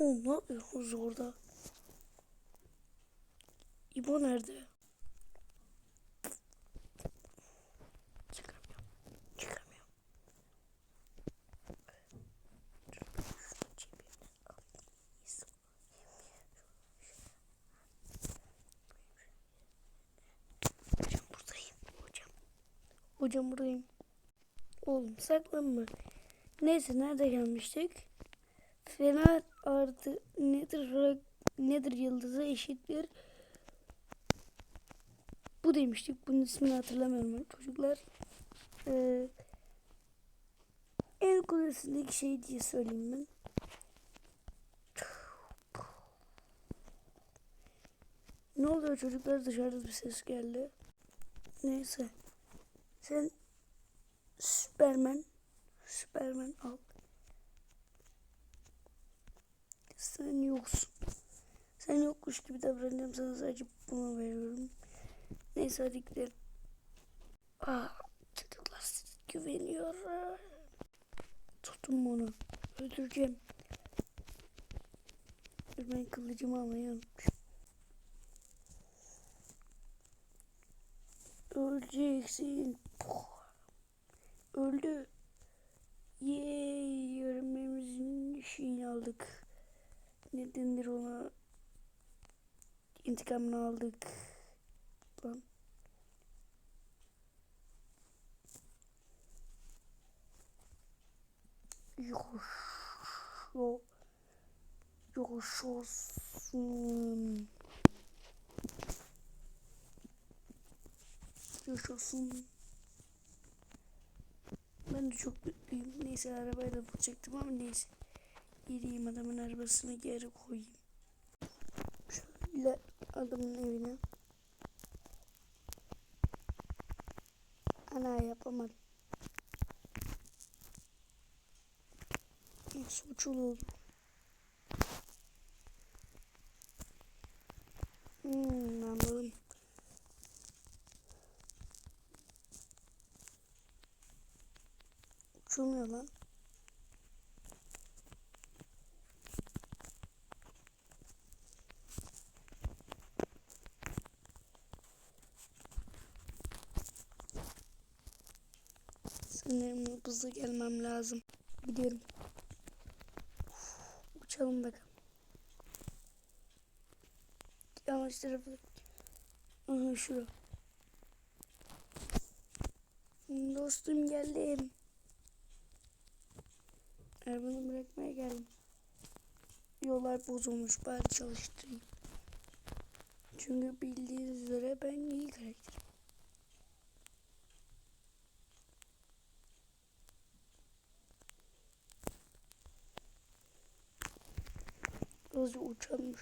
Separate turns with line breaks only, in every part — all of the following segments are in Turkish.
Oğlum ne yapıyorsunuz orada? İbo nerede? Çıkamıyorum. Çıkamıyorum. Hocam buradayım. Hocam. Hocam buradayım. Oğlum saklanma. Neyse nerede gelmiştik? Fener artı nedir nedir yıldızı eşittir. Bu demiştik. Bunun ismini hatırlamıyorum çocuklar. Ee, en kulesindeki şey diye söyleyeyim ben. Ne oluyor çocuklar dışarıda bir ses geldi. Neyse. Sen Süpermen Süpermen al. Sen yoksun. Sen yokmuş gibi davranıyorum sana sadece bunu veriyorum. Neyse hadi gidelim. Aa, çocuklar size güveniyor. Tutun bunu. Öldüreceğim. Ben kılıcımı almayı unutmuşum. Öleceksin. Öldü. Yeee öğrenmemizin şeyini aldık. Ne denir ona? İntikamını aldık. Lan. Yoş. Yo. Yaşasın. Yaşasın. Ben de çok mutluyum. Neyse arabayı da bulacaktım ama neyse. Gideyim adamın arabasını geri koyayım. Şöyle adamın evine. Ana yapamadım. Nasıl uçulu oldu? Hmm, anladım. Uçulmuyor lan. Sanırım hızlı gelmem lazım. Gidiyorum. Uf, uçalım bakalım. Yanlış tarafı. Aha şura. Dostum geldim. Arabanı bırakmaya geldim. Yollar bozulmuş bari çalıştırayım. Çünkü bildiğiniz üzere ben iyi karakterim. Hızlı uçalım.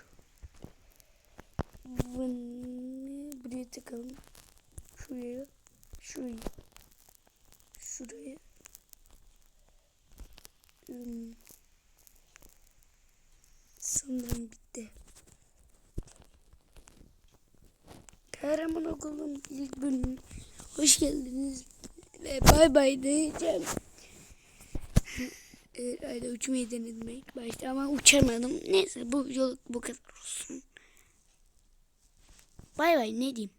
Vın, buraya tıkalım. Şuraya. Şuraya. Şuraya. Hmm. Sanırım bitti. Kahraman okulun ilk bölümü. Hoş geldiniz. Ve bay bay diyeceğim. Evet, öyle uçmayı denedim ilk başta ama uçamadım. Neyse bu yol bu kadar olsun. Bay bay ne diyeyim.